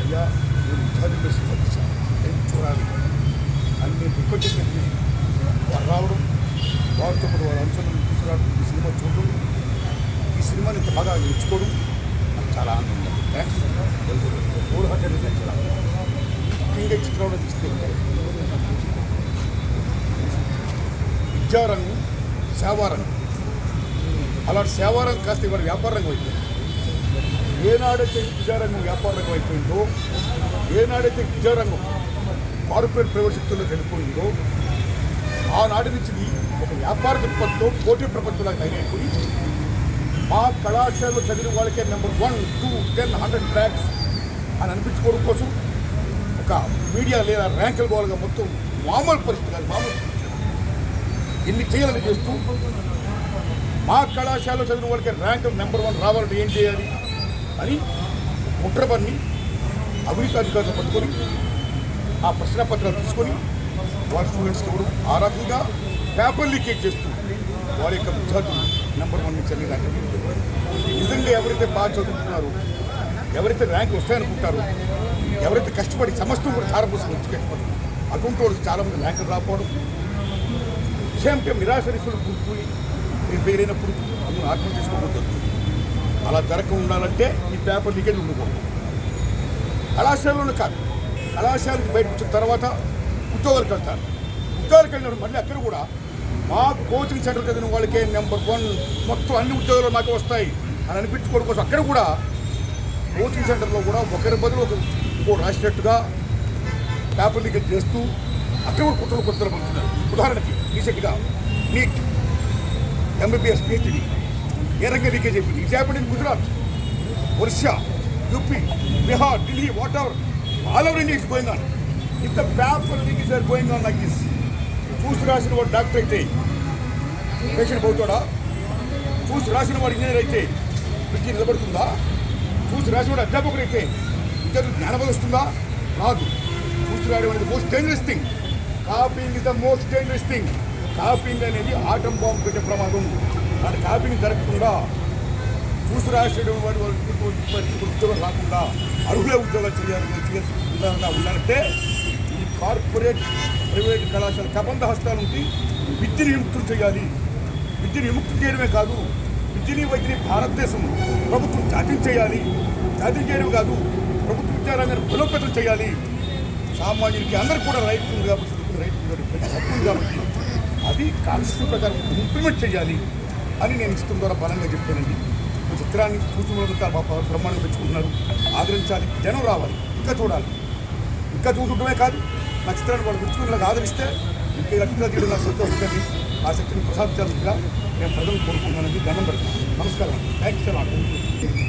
అయ్యా నేను విద్యార్థులు నేను చూడాలి అని నేను రిక్వెస్ట్ వారు రావడం వారితో పాటు వారి అంశాలను తీసుకురావడం ఈ సినిమా చూడడం ఈ సినిమాని ఇంత బాగా ఎంచుకోవడం నాకు చాలా ఆనందంగా థ్యాంక్స్ ఫోర్ హండ్రెడ్ ముఖ్యంగా చిత్రంలో తీస్తే విద్యారంగం సేవారంగం అలాంటి సేవారంగం కాస్త ఇవాళ వ్యాపార రంగం అయిపోయింది ఏనాడైతే విద్యారంగం వ్యాపారంగం అయిపోయిందో ఏనాడైతే విద్యారంగం కార్పొరేట్ ప్రైవేట్ చనిపోయిందో వెళ్ళిపోయిందో ఆనాటి నుంచి ఒక వ్యాపార దృక్పథంతో పోటీ ప్రపంచంలో తయారైపోయి మా కళాశాలలో చదివిన వాళ్ళకే number one two ten hundred tracks అని అనిపించుకోవడం కోసం ఒక మీడియా లేదా ర్యాంకుల గోలుగా మొత్తం మామూలు పరిస్థితి కాదు మామూలు ఎన్ని చేయాలని చేస్తూ మా కళాశాలలో చదివిన వాళ్ళకి ర్యాంకులు నెంబర్ వన్ రావాలంటే ఏం చేయాలి? అని కుట్ర పన్ని అవినీతి అధికారులు పట్టుకొని ఆ ప్రశ్న పత్రాలు తీసుకొని వారి స్టూడెంట్స్కి ఇవ్వడం ఆ రకంగా పేపర్ లీకేజ్ చేస్తూ వారి యొక్క విద్యార్థులు నెంబర్ వన్ నుంచి నిజంగా ఎవరైతే బాగా చదువుతున్నారో ఎవరైతే ర్యాంక్ వస్తాయనుకుంటారో ఎవరైతే కష్టపడి సమస్తం కూడా చారపోసం వచ్చి కష్టపడి అటువంటి వాళ్ళకి చాలామంది ర్యాంకులు రాకపోవడం సేమ్ టైం నిరాశరిస్తులు కూలిపోయి నేను పేరైనప్పుడు అందులో ఆత్మ జరుగుతుంది. అలా జరగకుండా ఉండాలంటే ఈ పేపర్ లీకేజ్ ఉండకూడదు. కళాశాలలోనే కాదు. కళాశాలకు బయటకు వచ్చిన తర్వాత ఉద్యోగాలకు వెళ్తారు. ఉద్యోగాలకు వెళ్ళినప్పుడు మళ్ళీ అక్కడ కూడా మా కోచింగ్ సెంటర్ చదివిన వాళ్ళకే నెంబర్ వన్ మొత్తం అన్ని ఉద్యోగాలు మాకు వస్తాయి అని అనిపించుకోవడం కోసం అక్కడ కూడా కోచింగ్ సెంటర్లో కూడా ఒకరి బదులు ఒక ఇంకో రాసినట్టుగా పేపర్ లీకేజ్ చేస్తూ అక్కడ కూడా కుట్రలు కుట్రలు పంపుతున్నారు ఉదాహరణకి రీసెంట్గా నీట్ ఎంబీబీఎస్ పిహెచ్డీ ఏ రంగం లీకేజ్ అయిపోయింది it happen in Gujarat Orissa UP Bihar Delhi whatever all over India it's going on if paper leakage are going on like this చూసి రాసిన వాడు డాక్టర్ అయితే? పేషెంట్ పోతాడా? చూసి రాసిన వాడు ఇంజనీర్ అయితే? విద్య నిలబడుతుందా? చూసి రాసిన వాడు అధ్యాపకుడు అయితే? విద్యార్థులకు జ్ఞానబోధ వస్తుందా రాదు. చూసి రాయడం అనేది most dangerous thing copying is the most dangerous thing copying అనేది ఆటం బాంబు పెట్టే ప్రమాదం. వాటి కాపీయింగ్ జరగకుండా చూసి రాసేయడం వాడి వాళ్ళకి ఉద్యోగం రాకుండా అర్హులే ఉద్యోగాలు చేయాలని చేయాల్సి ఉండాలంటే ఈ కార్పొరేట్ ప్రైవేట్ కళాశాల కబంధ హస్తాల ఉంది విద్యని విముక్తులు చేయాలి. విద్యని విముక్తి చేయడమే కాదు విద్యని వైద్యని భారతదేశం ప్రభుత్వం జాతీయం చేయాలి. జాతీయం చేయడం కాదు ప్రభుత్వ విద్యారంగాన్ని బలోపేతం చేయాలి. సామాన్యుడికి అందరికీ కూడా రైతులు కాబట్టి రైతు కాబట్టి కాబట్టి అది కాన్స్టిట్యూషన్ ప్రకారం ఇంప్లిమెంట్ చేయాలి. అని నేను ఇష్టం ద్వారా బలంగా చెప్పానండి. ఈ చిత్రాన్ని చూసిన బ్రహ్మాండంగా పెంచుకుంటున్నారు. ఆదరించాలి. జనం రావాలి. ఇంకా చూడాలి. ఇంకా చూడటమే కాదు నా చిత్రాన్ని వాళ్ళు పెంచుకునేలాగా ఆదరిస్తే ఇంకా గట్టిగా తీయడం నాకు సంతోషంగా ఆ శక్తిని ప్రసాదించాలిగా నేను ప్రజలు కోరుకుంటున్నానండి. దండం పెడతాను. నమస్కారం థ్యాంక్స్ అలాట్